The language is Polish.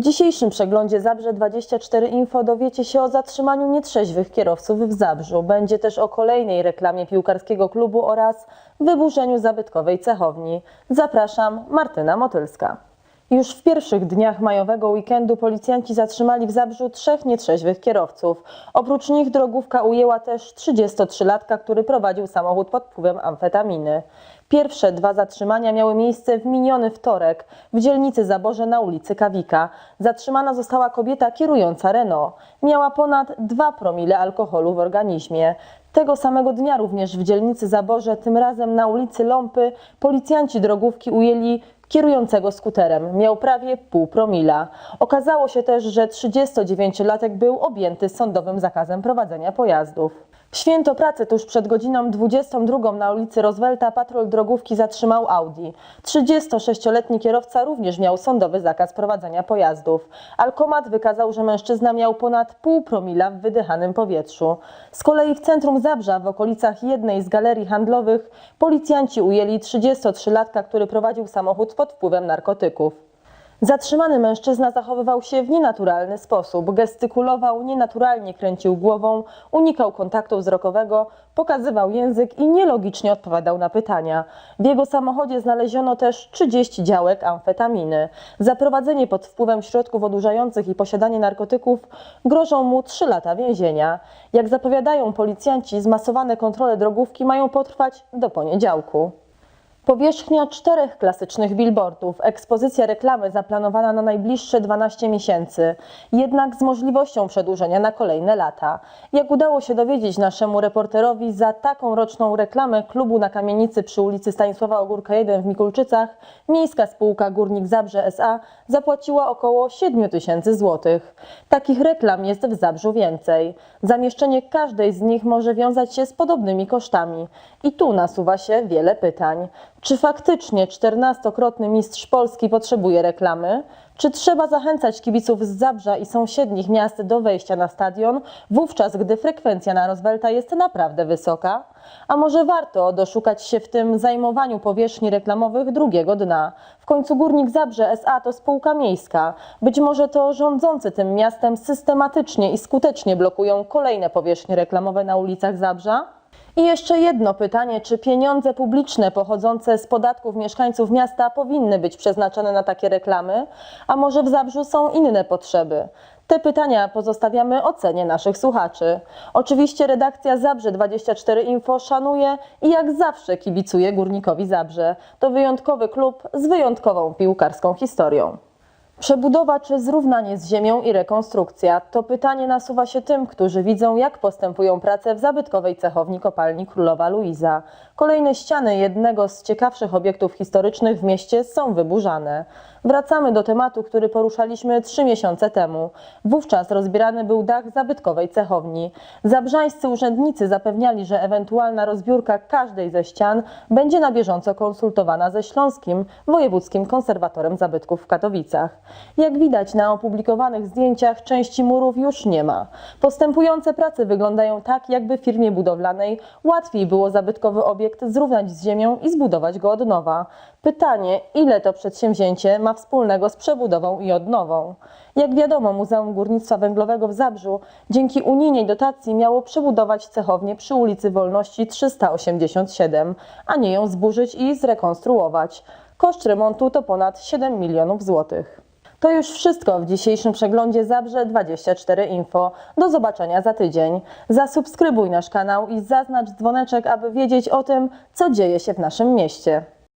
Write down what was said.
W dzisiejszym przeglądzie Zabrze 24 Info dowiecie się o zatrzymaniu nietrzeźwych kierowców w Zabrzu. Będzie też o kolejnej reklamie piłkarskiego klubu oraz wyburzeniu zabytkowej cechowni. Zapraszam, Martyna Motylska. Już w pierwszych dniach majowego weekendu policjanci zatrzymali w Zabrzu trzech nietrzeźwych kierowców. Oprócz nich drogówka ujęła też 33-latka, który prowadził samochód pod wpływem amfetaminy. Pierwsze dwa zatrzymania miały miejsce w miniony wtorek w dzielnicy Zaborze na ulicy Kawika. Zatrzymana została kobieta kierująca Renault. Miała ponad 2 promile alkoholu w organizmie. Tego samego dnia również w dzielnicy Zaborze, tym razem na ulicy Ląpy, policjanci drogówki ujęli kierującego skuterem. Miał prawie pół promila. Okazało się też, że 39-latek był objęty sądowym zakazem prowadzenia pojazdów. W święto pracy tuż przed godziną 22 na ulicy Roosevelta patrol drogówki zatrzymał Audi. 36-letni kierowca również miał sądowy zakaz prowadzenia pojazdów. Alkomat wykazał, że mężczyzna miał ponad pół promila w wydychanym powietrzu. Z kolei w centrum Zabrza, w okolicach jednej z galerii handlowych, policjanci ujęli 33-latka, który prowadził samochód pod wpływem narkotyków. Zatrzymany mężczyzna zachowywał się w nienaturalny sposób. Gestykulował, nienaturalnie kręcił głową, unikał kontaktu wzrokowego, pokazywał język i nielogicznie odpowiadał na pytania. W jego samochodzie znaleziono też 30 działek amfetaminy. Za prowadzenie pod wpływem środków odurzających i posiadanie narkotyków grożą mu 3 lata więzienia. Jak zapowiadają policjanci, zmasowane kontrole drogówki mają potrwać do poniedziałku. Powierzchnia czterech klasycznych billboardów, ekspozycja reklamy zaplanowana na najbliższe 12 miesięcy, jednak z możliwością przedłużenia na kolejne lata. Jak udało się dowiedzieć naszemu reporterowi, za taką roczną reklamę klubu na kamienicy przy ulicy Stanisława Ogórka 1 w Mikulczycach miejska spółka Górnik Zabrze S.A. zapłaciła około 7 tysięcy złotych. Takich reklam jest w Zabrzu więcej. Zamieszczenie każdej z nich może wiązać się z podobnymi kosztami. I tu nasuwa się wiele pytań. Czy faktycznie 14-krotny mistrz Polski potrzebuje reklamy? Czy trzeba zachęcać kibiców z Zabrza i sąsiednich miast do wejścia na stadion, wówczas gdy frekwencja na Rozwelta jest naprawdę wysoka? A może warto doszukać się w tym zajmowaniu powierzchni reklamowych drugiego dna? W końcu Górnik Zabrze SA to spółka miejska. Być może to rządzący tym miastem systematycznie i skutecznie blokują kolejne powierzchnie reklamowe na ulicach Zabrza? I jeszcze jedno pytanie, czy pieniądze publiczne pochodzące z podatków mieszkańców miasta powinny być przeznaczone na takie reklamy, a może w Zabrzu są inne potrzeby? Te pytania pozostawiamy ocenie naszych słuchaczy. Oczywiście redakcja Zabrze 24 Info szanuje i jak zawsze kibicuje Górnikowi Zabrze. To wyjątkowy klub z wyjątkową piłkarską historią. Przebudowa czy zrównanie z ziemią i rekonstrukcja? To pytanie nasuwa się tym, którzy widzą, jak postępują prace w zabytkowej cechowni kopalni Królowa Luiza. Kolejne ściany jednego z ciekawszych obiektów historycznych w mieście są wyburzane. Wracamy do tematu, który poruszaliśmy trzy miesiące temu. Wówczas rozbierany był dach zabytkowej cechowni. Zabrzańscy urzędnicy zapewniali, że ewentualna rozbiórka każdej ze ścian będzie na bieżąco konsultowana ze Śląskim Wojewódzkim Konserwatorem Zabytków w Katowicach. Jak widać na opublikowanych zdjęciach, części murów już nie ma. Postępujące prace wyglądają tak, jakby firmie budowlanej łatwiej było zabytkowy obiekt zrównać z ziemią i zbudować go od nowa. Pytanie, ile to przedsięwzięcie ma wspólnego z przebudową i odnową? Jak wiadomo, Muzeum Górnictwa Węglowego w Zabrzu dzięki unijnej dotacji miało przebudować cechownię przy ulicy Wolności 387, a nie ją zburzyć i zrekonstruować. Koszt remontu to ponad 7 milionów złotych. To już wszystko w dzisiejszym przeglądzie Zabrze 24 Info. Do zobaczenia za tydzień. Zasubskrybuj nasz kanał i zaznacz dzwoneczek, aby wiedzieć o tym, co dzieje się w naszym mieście.